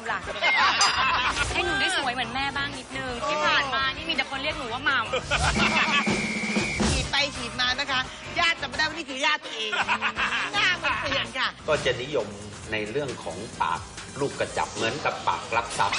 มล่ะ ให้หนูได้สวยเหมือนแม่บ้างนิดนึงที่ผ่านมานี่มีแต่คนเรียกหนูว่าหม่ำฉีดไปฉีดมานะคะ ญาติจำไม่ได้ว่านี่คือญาติตัวเองหน้ามันเปลี่ยนค่ะ ก็จะนิยมในเรื่องของปากลูกกระจับเหมือนกับปากรับทรัพย์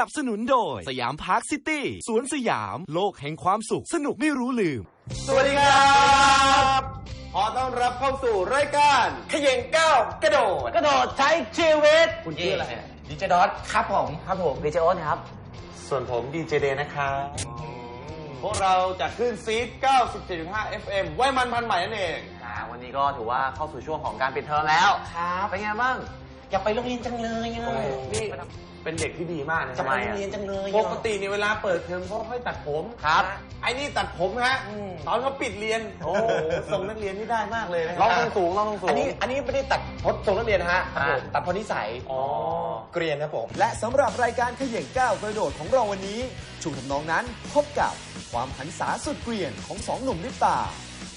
นับสนุนโดย สยามพาร์คซิตี้สวนสยาม โลกแห่งความสุขสนุกไม่รู้ลืม สวัสดีครับขอต้อนรับเข้าสู่รายการขย่งก้าวกระโดด กระโดดใช้ชีวิตคุณชื่ออะไรดีเจดอทครับผมครับผมดีเจโอ๊ตครับ ส่วนผมดีเจเดนะครับพวกเราจะขึ้นซีด97.5 FM ไว้มันพันใหม่นั่นเองอ่าวันนี้ก็ถือว่าเข้าสู่ช่วงของการปิดเทอมแล้ว ครับ เป็นไงบ้าง อยากไปโรงเรียนจังเลยอะนี่ เป็นเด็กที่ดีมากนะทำไมอะโรงเรียนจังเลยปกติเนี่ยเวลาเปิดเทอมเขาค่อยตัดผมครับ ไอ้นี่ตัดผมฮะตอนเขาปิดเรียนโอ้โหส่งนักเรียนที่ได้มากเลยนะคลรัองทรงสูงลองทรงสูงอันนี้อันนี้ไม่ได้ตัดพจน์ทรงนักเรียนนะฮะครับผมตัดพอนิสัยอ๋อเกรียนนะผมและสำหรับรายการเขย่งก้าวกระโดดของเราวันนี้ช่วงทำนองนั้นพบกับความหันษาสุดเกลียนของสองหนุ่มลิปตา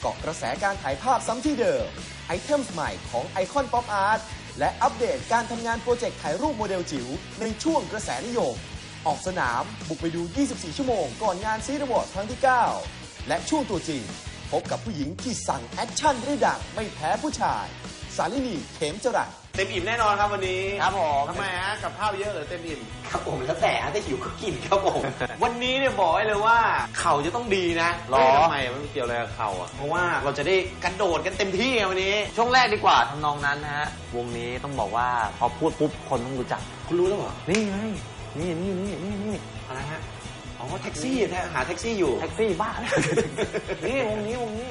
เกาะกระแสการถ่ายภาพซ้ำที่เดิมไอเทมใหม่ของไอคอนป๊อปอาร์ต และอัปเดตการทำงานโปรเจกต์ถ่ายรูปโมเดลจิ๋วในช่วงกระแสนิยม ออกสนามบุกไปดู 24 ชั่วโมงก่อนงานซีรีส์วอร์ดครั้งที่ 9 และช่วงตัวจริง พบกับผู้หญิงที่สั่งแอคชั่นได้ดังไม่แพ้ผู้ชาย สาลินีเขมจรัส เต็มอิ่มแน่นอนครับวันนี้ครับผมทำไมฮะกับข้าวเยอะหรือเต็มอิ่มครับผมแล้วแต่ถ้าหิวก็กินครับผม วันนี้เนี่ยบอกไว้เลยว่าเข่าจะต้องดีนะหรอเฮ้ยทำไมมันเกี่ยวอะไรกับเข่าอะเพราะว่าเราจะได้กระโดดกันเต็มที่ไงวันนี้ ช่วงแรกดีกว่าทำนองนั้นนะฮะวงนี้ต้องบอกว่าพอพูดปุ๊บคนต้องรู้จัก คุณรู้แล้วเหรอนี่ไงนี่นี่นี่นี่นี่อะไรฮะอ๋อแท็กซี่แท้หาแท็กซี่อยู่แท็กซี่บ้านี่วงนี้วงนี้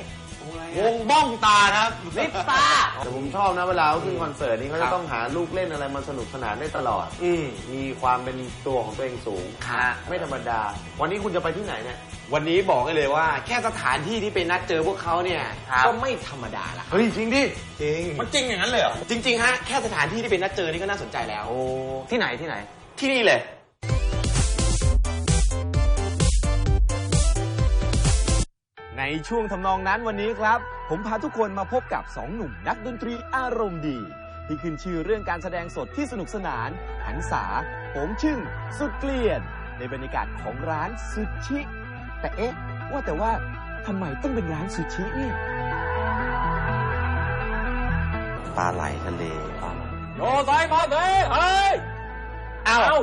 วงบ้องตาครับลิปตาแต่ผมชอบนะเวลาเขาขึ้นคอนเสิร์ตนี่เขาครัจะบต้องหาลูกเล่นอะไรมาสนุกสนานได้ตลอด อืมมีความเป็นตัวของตัวเองสูงครับไม่ธรรมดา วันนี้คุณจะไปที่ไหนเนี่ย วันนี้บอกให้เลยว่าแค่สถานที่ที่ไปนัดเจอพวกเขาเนี่ยครับ ก็ไม่ธรรมดาละเฮ้ยจริงดิ จริง มันจริงอย่างนั้นเลยเหรอจริง ๆ ฮะ แค่สถานที่ที่ไปนัดเจอนี่ก็น่าสนใจแล้วโอ้ที่ไหนที่ไหน ที่นี่เลย ในช่วงทำนองนั้นวันนี้ครับ ผมพาทุกคนมาพบกับสองหนุ่มนักดนตรีอารมณ์ดี ที่ขึ้นชื่อเรื่องการแสดงสดที่สนุกสนานหันษาโผมชึ่ง สุดเกลียน ในบรรยากาศของร้านซูชิ แต่เอ๊ะ ว่าแต่ว่าทำไมต้องเป็นร้านซูชิเนี่ยปลาไหลทะเลโยสายมาเลยเฮ้ยอ้าว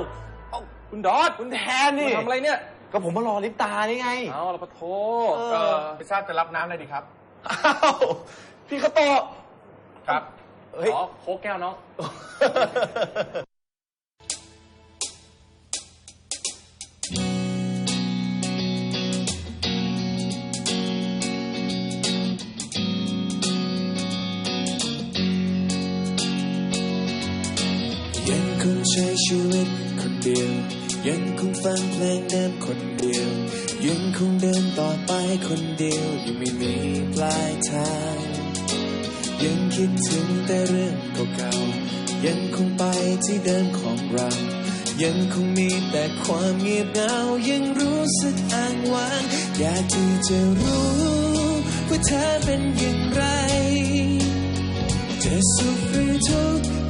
คุณดอดคุณแทนนี่ทำอะไรเนี่ย ก็ผมมารอลิปตานี่ไง เอาละปะโทเออเออไม่ทราบจะรับน้ำอะไรดีครับ อ้าวพี่ข้าวโตะครับเฮ้ย อ๋อโค้กแก้วน้อง ยังคงใช้ชีวิตคนเดียว ยังคงฟังเพลงเดิมคนเดียว ยังคงเดินต่อไปคนเดียว ยังไม่มีปลายทาง ยังคิดถึงแต่เรื่องเก่าๆยังคงไปที่เดิมของเรายังคงมีแต่ความเงียบเหงา ยังรู้สึกอ้างว้าง อยากที่จะรู้ว่าเธอเป็นอย่างไร จะสุขหรือทุกข์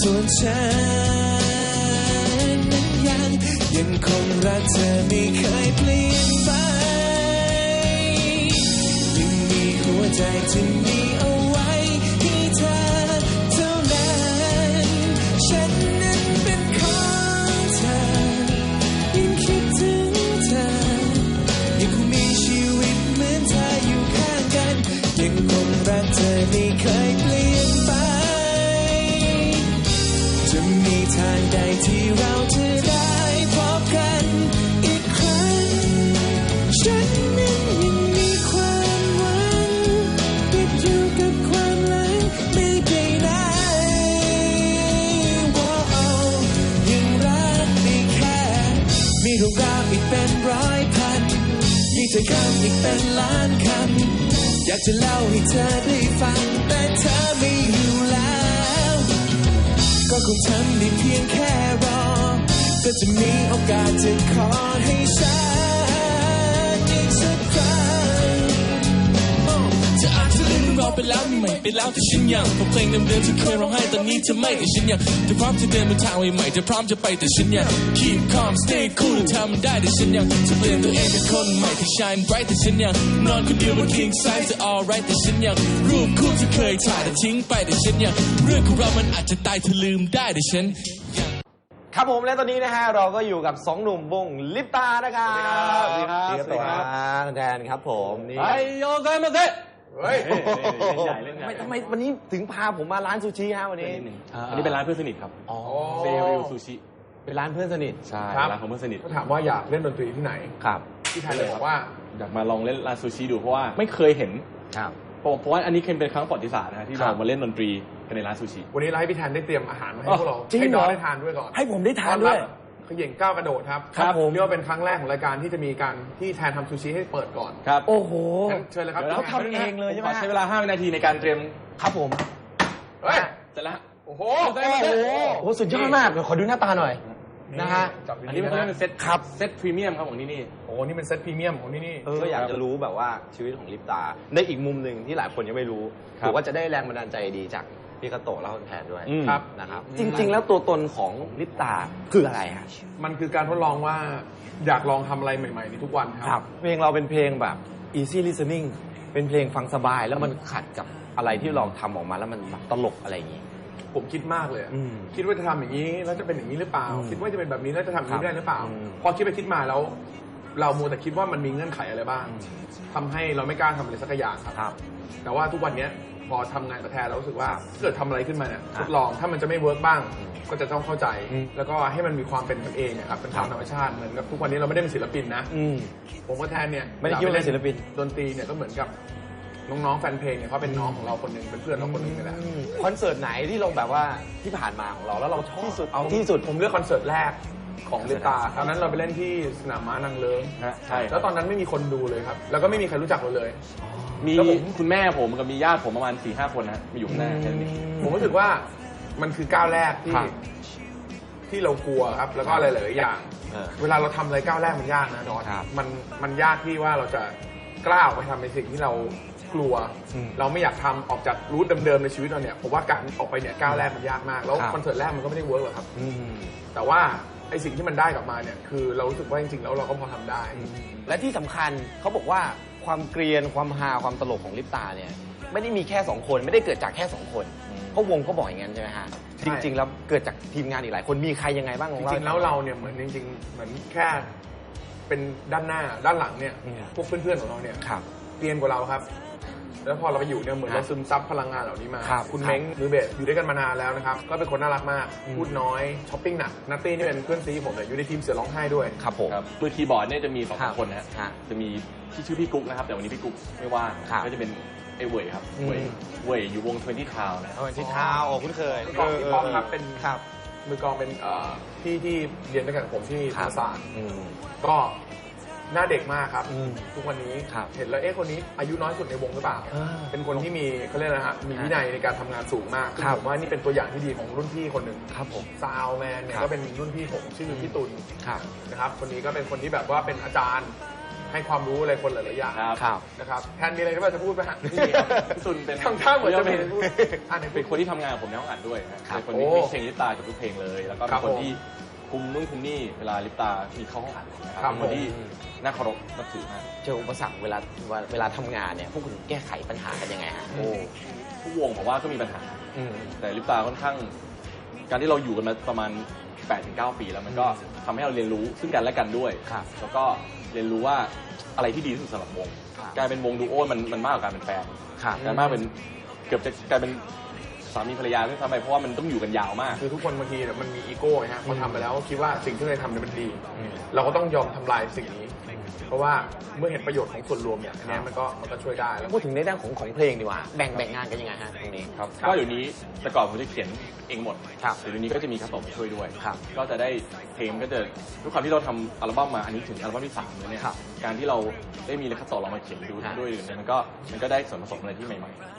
ส่วนฉันนั้นยังยังคงรักเธอไม่เคยเปลี่ยนไปยังมีหัวใจที่มีเอา เรื่องราวอีกเป็นร้อยพัน มีถ้อยคำอีกเป็นล้านคำ อยากจะเล่าให้เธอได้ฟัง แต่เธอไม่อยู่แล้ว ก็คงทำได้เพียงแค่รอ ก็จะมีโอกาสจะขอให้ฉัน เราไปแล้วมีใหม่ไปแล้วแต่ฉันยังเพราะเพลงเดิมๆที่เคยร้องไห้ตอนนี้เธอไม่แต่ฉันยังเธอพร้อมจะเดินบนทางใหม่ๆเธอพร้อมจะไปแต่ฉันยัง keep calm stay cool เธอทำได้แต่ฉันยังจะเปลี่ยนตัวเองเป็นคนใหม่ที่ shine bright แต่ฉันยังนอนคนเดียวบน king size จะ alright แต่ฉันยังรูปคู่ที่เคยถ่ายแต่ทิ้งไปแต่ฉันยังเรื่องของเรามันอาจจะตายเธอลืมได้แต่ฉันครับผมและตอนนี้นะฮะเราก็อยู่กับสองหนุ่มวงลิปตานะครับสวัสดีครับสวัสดีครับคุณแทนครับผมนี่ไอโยเซมาเซ เฮ้ยเล่นใหญ่เล่นใหญ่ไม่ทำไมวันนี้ถึงพาผมมาร้านซูชิฮะวันนี้อันนี้เป็นร้านเพื่อนสนิทครับอ๋อเซริวซูชิเป็นร้านเพื่อนสนิทใช่ครับร้านของเพื่อนสนิทก็ถามว่าอยากเล่นดนตรีที่ไหนครับที่ไทยเลยบอกว่าอยากมาลองเล่นร้านซูชิดูเพราะว่าไม่เคยเห็นครับเพราะเพราะว่าอันนี้เป็นครั้งประวัติศาสตร์นะที่ครัเราบมาเล่นดนตรีกันในร้านซูชิ วันนี้เราให้พี่แทนได้เตรียมอาหารมาให้อ๋อพวกเราจริงให้เหรน้อองได้ทานด้วยก่อน ให้ผมได้ทานด้วยต้อรับ เขย่งก้าวกระโดดครับครับผม เรียกว่าเป็นครั้งแรกของรายการที่จะมีการที่แทนทำซูชิให้เปิดก่อนครับโอ้โห งั้นเชิญเลยครับดี๋ยวเขาทำเองเลยใช่ไหมขอใช้เวลา 5 วินาทีในการเตรียมครับผม เฮ้ยเสร็จแล้วฮะโอ้โห โอ้โห โอ้โห สุดยอดมากเดี๋ยวขอดูหน้าตาหน่อย นะฮะจับอันนี้มันดีๆเรียกเป็นเซตครับ เซตพรีเมียมครับของที่นี่ โอ้โหนี่เป็นเซตพรีเมียมของที่นี่ก็อยากจะรู้แบบว่าชีวิตของลิปตาในอีกมุมหนึ่งที่หลายคนยังไม่รู้ครับถือว่าจะได้แรงบันดาลใจดีจากพี่กาโตะและคุณแทนด้วยอืม ครับนะครับ จริง ๆ แล้วตัวตนของลิปตาคืออะไรฮะ มันคือการทดลองว่าอยากลองทำอะไรใหม่ๆในทุกวันครับเพลงเราเป็นเพลงแบบ easy listening เป็นเพลงฟังสบายแล้วมันขัดกับอะไรที่เราทำออกมาแล้วมันแบบตลกอะไรอย่างงี้ ผมคิดมากเลยอะอืมคิดว่าจะทำอย่างนี้แล้วจะเป็นอย่างนี้หรือเปล่า อืมคิดว่าจะเป็นแบบนี้แล้วจะทำอย่างนี้ครับได้หรือเปล่า อืม พอคิดไปคิดมาแล้ว เรามัวแต่คิดว่ามันมีเงื่อนไขอะไรบ้างทำให้เราไม่กล้าทำอะไรสักอย่างครับ ครับ แต่ว่าทุกวันเนี้ยพอทำงานกับแทนเรารู้สึกว่าถ้าเกิดทำอะไรขึ้นมาเนี่ยครัทบดลองถ้ามันจะไม่เวิร์กบ้าง ก็จะต้องเข้าใจ อืมแล้วก็ให้มันมีความเป็นกันเองอะครับเป็นความครับ ธรรมชาติเหมือนกับทุกวันนี้เราไม่ได้เป็นศิลปินนะ อืม ผมกับแทนเนี่ยไม่ได้คิดว่าเป็นศิลปิน ดนตรีเนี่ยก็เหมือนกับ น้องๆแฟนเพลงเนี่ยเขาเป็นน้องของเราคนหนึ่งเป็นเพื่อนเราคนหนึ่งนี่แหละคอนเสิร์ตไหนที่เราแบบว่าที่ผ่านมาของเราแล้วเราชอบที่สุดเอาที่สุดผมเลือกคอนเสิร์ตแรกของลิตาตอนนั้นเราไปเล่นที่สนามม้านางเลิงฮะใช่แล้วตอนนั้นไม่มีคนดูเลยครับ แล้วก็ไม่มีใครรู้จักเราเลย มีแล้วผมคุณแม่ผมกับมีญาติผมประมาณ4ี่ห้าคนนะฮะมาอยู่ข้างหน้าแค่นี้ผมรู้สึกว่ามันคือก้าวแรกที่ครับที่เรากลัวครับแล้วก็อะไรหลายๆอย่างเออเวลาเราทำอะไรก้าวแรกมันยากนะดอนครับมันมันยากที่ว่าเราจะกล้าออกไปทำในสิ่งที่เรา กลัวอืมเราไม่อยากทำออกจากรูทเดิมๆในชีวิตเราเนี่ยผมว่าการออกไปเนี่ยก้าวแรกมันยากมาก แล้วครับคอนเสิร์ตแรกมันก็ไม่ได้เวิร์กหรอกครับอืมแต่ว่าไอสิ่งที่มันได้กลับมาเนี่ยคือเรารู้สึกว่าจริงๆแล้วเราก็พอทำได้ และที่สำคัญเขาบอกว่าความเกรียนความฮาความตลกของลิปตาเนี่ยไม่ได้มีแค่สองคนไม่ได้เกิดจากแค่สองคนเพราะวงก็บอกอย่างนั้นใช่ไหมฮะใช่จริง ๆ แล้วเกิดจากทีมงานอีกหลายคนมีใครยังไงบ้างจของริงๆแล้วเราเนี่ยเหมือนจริง ๆ เหมือนแค่เป็นด้านหน้าด้านหลังเนี่ยอืมพวกเพื่อนๆของเราเนี่ยครับเรียนกว่าเราครับ แล้วพอเราไปอยู่เนี่ยเหมือนครัเราบซึมซับพลังงานเหล่านี้มาครับคุณครับเม้งมือเบสอยู่ด้วยกันมานานแล้วนะครับก็เป็นคนน่ารักมากอืม พูดน้อยช้อปปิ้งหนักนัตตี้นี่เป็นเพื่อนซีผมเลยอยู่ในทีมเสือร้องไห้ด้วย ครับผม ครับมือคีย์บอร์ดเนี่ยจะมีสองครับคนนะฮะฮะจะมีที่ชื่อพี่กุ๊กนะครับ แต่วันนี้พี่กุ๊กไม่ว่างครับก็จะเป็นไอ้เว่ยครับอืม เว่ยเว่ยอยู่วงทเวนตี้ทาวนะเอาที่เท้าโอ้คุ้นเคยมือกลองที่ป๊อปครับเป็นครับ มือกลองเป็นเอ่อพี่ที่เรียนด้วยกันกับผมที่ธรรมศาสตร์ อืม ก็ หน้าเด็กมากครับ อืม ทุกวันนี้ครับเห็นแล้วเอ๊ะคนนี้อายุน้อยสุดในวงหรือเปล่า อ่าเป็นคนที่มีเขาเรียกอะไรฮะมีวินัยในการทำงานสูงมากซึ่งครับ ผมว่านี่เป็นตัวอย่างที่ดีของรุ่นพี่คนหนึ่งครับผม ซาวแมนเนี่ยครับ ก็เป็นรุ่นพี่ผมชื่อพี่ตุลครับ นะครับคนนี้ก็เป็นคนที่แบบว่าเป็นอาจารย์ให้ความรู้อะไรคนหลายๆอย่างครับ ครับ นะครับแทนมีอะไรที่ว่าจะพูดไหมฮะนี่ครับพี่ตุนเป็นทำท่าเหมือนจะเป็เป็นนพูดอ่านในเป็นคนที่ทำงานกับผมในห้องอัดด้วยนะครัเป็บนคนที่โอ้มีเพลงลิปตากับทุกเพลงเลย แล้วก็ครัเป็นบคนผม ที่ คุมนู่นคุมนี่เวลาลิปตามีเข้าห้องอัดนะคครัรับบเป็นคนที่ผม น่าเคารพนับถือมาก เจออุปสรรคเวลาเวลาทำงานเนี่ยพวกคุณแก้ไขปัญหากันยังไงฮะ โอ้ทุกวงผมว่าก็มีปัญหา อืม แต่ลิปตาค่อนข้าง การที่เราอยู่กันมาประมาณ8-9ปีแล้วมันก็ทำให้เราเรียนรู้ซึ่งกันและกันด้วย ครับแล้วก็เรียนรู้ว่าอะไรที่ดีที่สุดสำหรับวง ครับ การเป็นวงดูโอมันมันมากกว่าการเป็นแฟนครับ การมากเป็นเกือบจะกลายเป็นสามีภรรยาด้วยซ้ำไปเพราะว่ามันต้องอยู่กันยาวมาก คือทุกคนบางทีเนี่ยมันมีอีโก้ไงฮะพอทำไปแล้วก็คิดว่าสิ่งที่เราทำเนี่ยมันดี เราก็ต้องยอมทำลายสิ่งนี้ เพราะว่าเมื่อเห็นประโยชน์ของส่วนรวมเนี่ยอันเนี้ยมันก็มันก็ช่วยได้แล้ว พูดถึงในด้านของของเพลงดีกว่า แบ่งแบ่งงานกันยังไงฮะตรงนี้ ครับก็เดี๋ยวนี้แต่ก่อนผมจะเขียนเองหมดครับแต่เดี๋ยวนี้ก็จะมีคัสโตะมาช่วยด้วย ครับก็จะได้เพลงก็จะทุกครั้งที่เราทำอัลบั้มมาอันนี้ถึงอัลบั้มที่สามแล้วเนี่ยครับการที่เราได้มีคัสโตะเรามาเขียนดูครับ ด้วยเนี่ยมันก็มันก็ได้ส่วนผสมอะไรที่ใหม่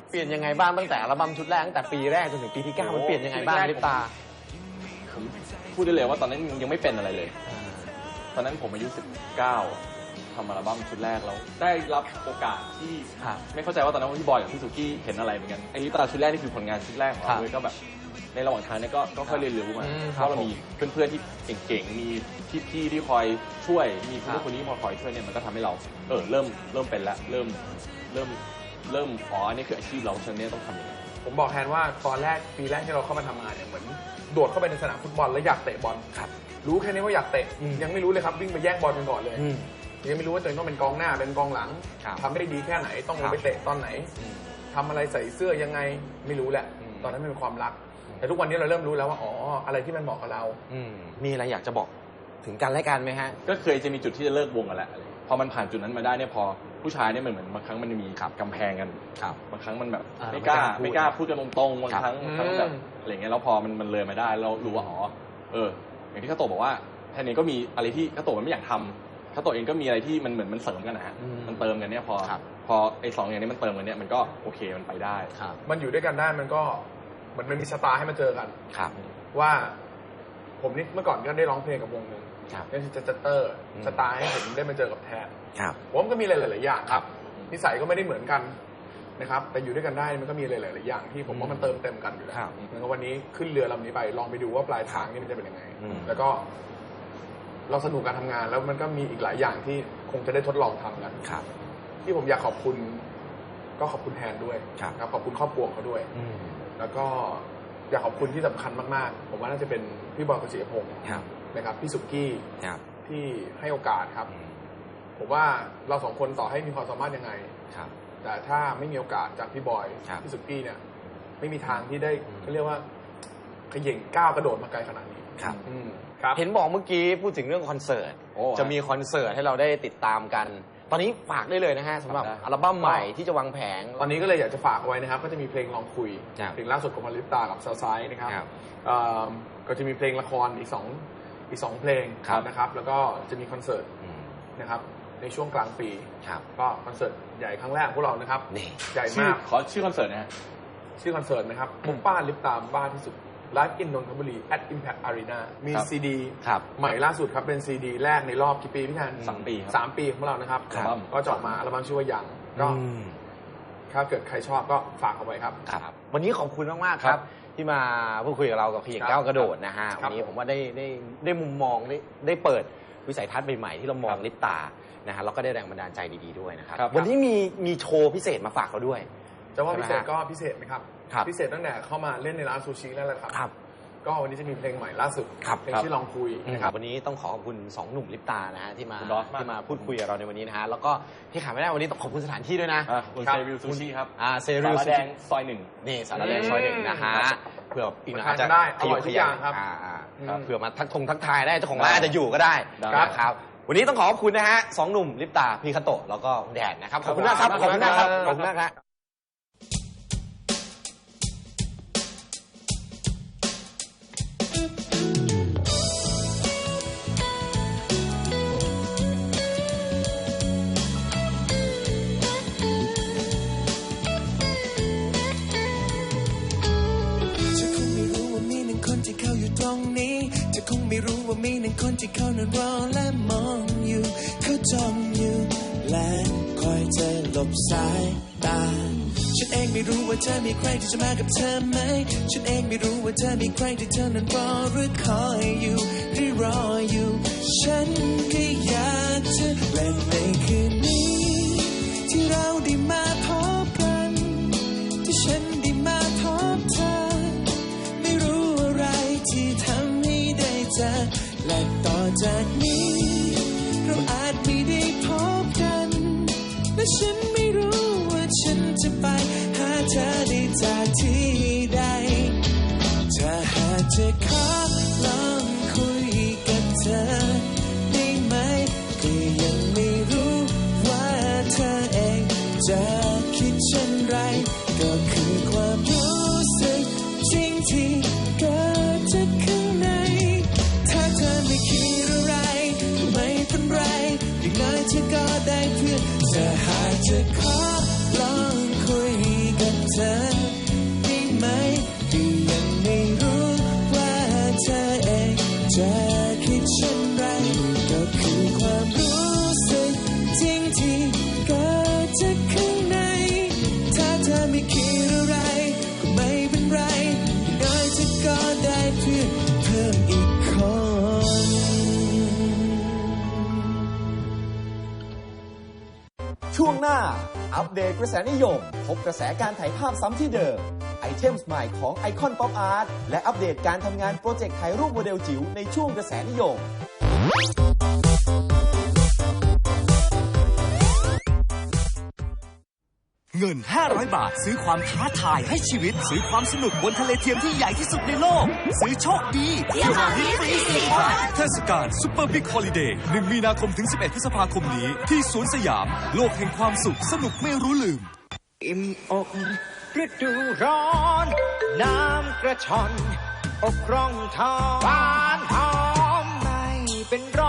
เปลี่ยนยังไงบ้างตั้งแต่อัลบั้มชุดแรกตั้งแต่ปีแรกจนถึงปีที่เก้ามันเปลี่ยนยังไงบ้างลิปตา ๆผมพูดได้เลยว่าตอนนั้นยังไม่เป็นอะไรเลย ตอนนั้นผมอายุ 19 ทำอัลบั้มชุดแรกแล้ว ได้รับโอกาสที่ครับไม่เข้าใจว่าตอนนั้นพี่บอยกับพี่สุกี้เห็นอะไรเหมือนกันไอ้ลิปตาชุดแรกนี่คือผลงานชุดแรกของครัเราบด้วยก็แบบในระหว่างทางเนี่ยก็ก็ค่อยเรียนรู้มาอืมเพครับราะเรามีเพื่อนๆที่เก่งๆมีพี่ๆที่คอยช่วยมีคนครันู้บนคนนี้มาคอยช่วยเนี่ยมันก็ทำให้เราเออเริ่มเริ่มเป็นละเริ่มเริ่มเริ่มอ๋ออันนี้คืออาชีพเราฉะนันเนี่ยต้องทำอย่างนี้ผมบอกแทนว่าตอนแรกปีแรกที่เราเข้ามาทำงานเนี่ยเหมือนโดดเข้าไปในสนามฟุตบอลแล้วอยากเตะบอลครับรู้แค่นี้ว่าอยากเตะอืมยังไม่รู้เลยครับวิ่งไปแย่งบอลกันก่อนเลย อืม ยังไม่รู้ว่าตัวเองต้องเป็นกองหน้าเป็นกองหลังครับทำไม่ได้ดีแค่ไหนต้องลครังบไปเตะตอนไหนทำอะไรใส่เสื้อยังไงไม่รู้แหละ อืม ตอนนั้นมันเป็นความรัก แต่ทุกวันนี้เราเริ่มรู้แล้วว่าอ๋ออะไรที่มันเหมาะกับเรา อืมมีอะไรอยากจะบอกถึงกันและกันไหมฮะ ก็เคยจะมีจุดที่จะเลิกวงกันแหละพอมันผ่านจุดนั้นมาได้เนี่ยพอผู้ชายเนี่ยมันเหมือนบางครั้งมันมีกำแพงกันครับบางครั้งมันแบบอ่าไม่กล้าไม่ไม่กกล้าล้าพูพูดดกันตรงๆบางครับครั้งอืมบางครั้งแบบอะไรอย่างเงี้ยแล้วพอมันมันเลยมาได้เรารู้ว่าอ๋อเออ อย่างที่ข้าโตะบอกว่าแทนนี้ก็มีอะไรที่ข้าโตะมันไม่อยากทำ ข้าโตะเองก็มีอะไรที่มันเหมือนมันเสริมกันนะฮะอืมมันเติมกันเนี่ยพอครับ พอไอ้สองอย่างนี้มันเติมกันเนี่ยมันก็โอเคมันไปได้ ครับมันอยู่ด้วยกันได้มันก็มันมันมีชะตาให้มาเจอกัน ครับ ว่าผมนี่เมื่อก่อนก็ได้ร้องเพลงกับวงหนึ่งครับนั่นคือจัตเตอร์อืม ชะตาให้ผมได้มาเจอกับแทนครับ ผมก็มีหลายๆอย่างครับ นิสัยก็ไม่ได้เหมือนกันนะครับ แต่อยู่ด้วยกันได้มันก็มีหลายๆอย่างที่ผมว่ามันเติมเต็มกันอยู่แล้วครับ เหมือนกับวันนี้ขึ้นเรือลำนี้ไปลองไปดูว่าปลายทางนี่มันจะเป็นยังไง อืม แล้วก็ เราสนุกการทำงาน แล้วมันก็มีอีกหลายอย่างที่คงจะได้ทดลองทำกันครับ ที่ผมอยากขอบคุณ ก็ขอบคุณแทนด้วยครับ ขอบคุณครอบครัวเขาด้วย อืมแล้วก็อยากขอบคุณที่สำคัญมากๆ ผมว่าน่าจะเป็นพี่บอยกฤษพงศ์ครับนะครับพี่สุกี้ครับที่ให้โอกาสครับ อืมผมว่าเราสองคนต่อให้มีความสามารถยังไง ครับ แต่ถ้าไม่มีโอกาสจากพี่บอยครับพี่สุกี้เนี่ย ไม่มีทางที่ได้อืม เขาเรียกว่าเขย่งก้าวกระโดดมาไกลขนาดนี้ ครับอืมครับ เห็นบอกเมื่อกี้พูดถึงเรื่องคอนเสิร์ต โอ้จะมีคอนเสิร์ตให้เราได้ติดตามกัน ตอนนี้ฝากได้เลยนะฮะสำหรับได้ อัลบั้มใหม่ที่จะวางแผงตอนนี้ก็เลยอยากจะฝากเอาไว้นะครับ ก็จะมีเพลงลองคุยครับเพลงล่าสุดของมาริปตากับซาวไซด์นะครับครับเอ่อก็จะมีเพลงละครอีกสองอีกสองเพลงครับ นะครับ แล้วก็จะมีคอนเสิร์ตอืมนะครับในช่วงกลางปี ครับก็คอนเสิร์ตใหญ่ครั้งแรกของพวกเรานะครับ นี่ ใหญ่ชื่อมากขอชื่อคอนเสิร์ตนะฮะ ชื่อคอนเสิร์ตนะครับพบป้าลิปตามบ้าที่สุด Live in นนทบุรี at Impact Arena มีครับซีดีครับใหม่ล่าสุดครับ เป็นซีดีแรกในรอบกี่ปีพี่แทนสามปีครับสามปีของเรานะครับ ครับ ก็จะออกมาอัลบั้มชื่อว่ายังก็อืมถ้าเกิดใครชอบก็ฝากเอาไว้ครับ ครับ วันนี้ขอบคุณมากๆคครัรับบที่มาพูดคุยกับเรากับขยิงครับก้าวกระโดดนะฮะครัวับนนี้ผมว่าได้ได้ได้มุมมองได้ได้เปิดวิสัยทัศน์ใหม่ๆที่เรามองลิปตานะฮะแล้วก็ได้แรงบันดาลใจดีๆด้วยนะครับครับ วันนี้มีมีโชว์พิเศษมาฝากเราด้วย จะว่าพิเศษใช่ไหมฮะก็พิเศษนะครับ ครับพิเศษตั้งแต่เข้ามาเล่นในร้านซูชิแล้วแหละครับ ครับก็วันนี้จะมีเพลงใหม่ล่าสุดครับเพลงครับ ชื่อลองคุยนะครับวันนี้ต้องขอขอบคุณสองหนุ่มลิปตานะฮะที่มาคุณดอสมาก ที่มาพูดคุยกับเราในวันนี้นะฮะแล้วก็ที่ขาดไม่ได้วันนี้ต้องขอบคุณสถานที่ด้วยนะอะคุณครับเซริวซูชิครับอ่าเซสาริลระซูแดชิงซอยหนึ่ง นี่สารแดงซอยหนึ่งนะฮะครับเผื่ออีกหน่อยมาอาจจะทานได้ขยับอร่อยทุขกยัอบย่างครับอ่าอ่าอืมเผื่อมาทักทงทักทายได้เจ้าของร้านอาจจะอยู่ก็ได้ได้นะครับวันนี้ต้องขอขอบคุณนะฮะสองหนุ่มลิปตาพีคาโตะแล้วก็คุณแดดนะครับขอบคุณมากครับขอบคุณมากครับขอบคุณมากครับ ที่เขาอยู่ตรงนี้จะคงไม่รู้ว่ามีหนึ่งคนที่เขานั้นรอและมองอยู่เขาจองอยู่บสาย ตา ฉันเองไม่รู้ว่าเธอมีใครที่จะมากับเธอไหม ฉันเองไม่รู้ว่าเธอมีใครที่เธอนั้นรอหรือคอยอยู่หรือรออยู่ ฉันก็อยากจะและในคืนนี้ ที่เราได้มาพบกัน ที่ฉันได้มาพบเธอ ไม่รู้อะไรที่ทำให้ได้เจอและต่อจากนี้ เราอาจไม่ได้พบกันและฉัน ไป หาเธอได้จากที่ใดถ้าหากจะขอลอง คิดเช่นไรก็คือความรู้สึกจริงที่เกิดจากข้างใน ถ้าเธอไม่คิดอะไร ก็ไม่เป็นไรอย่างน้อยเธอก็ได้เพื่อนเพิ่มอีกคน ช่วงหน้า อัปเดตกระแสนิยมพบกระแสการถ่ายภาพซ้ำที่เดิม เทมส์ใหม่ของไอคอนป๊อปอาร์ตและอัปเดตการทำงานโปรเจกต์ถ่ายรูปโมเดลจิ๋วในช่วงกระแสนิยม เงิน 500 บาท ซื้อความท้าทายให้ชีวิต ซื้อความสนุกบนทะเลเทียมที่ใหญ่ที่สุดในโลก ซื้อโชคดีเที่ยวมาที่ฟรีสี่วันเทศกาลซุปเปอร์บิ๊กฮอลิเดย์1มีนาคมถึง 11 พฤษภาคมนี้ ที่สวนสยาม โลกแห่งความสุขสนุกไม่รู้ลืมอิ่มอก ฤดูร้อน น้ำกระชอนอกร่องทองบานหอมไม่เป็นร้อน